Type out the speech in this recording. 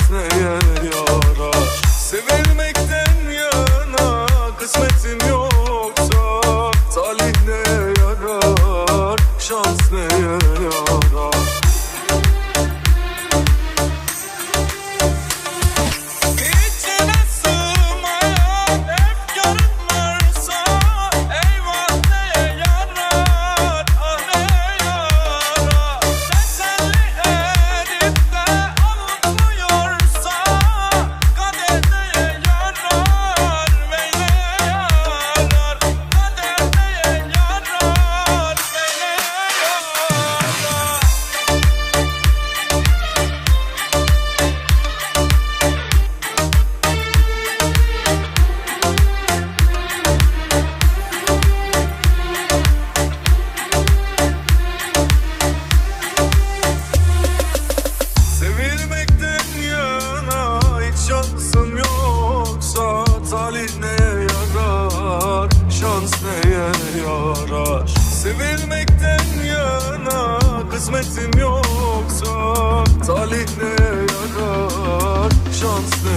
Yeah. yarar Sevilmekten yana kısmetim yoksa Talih ne yarar. Şans ne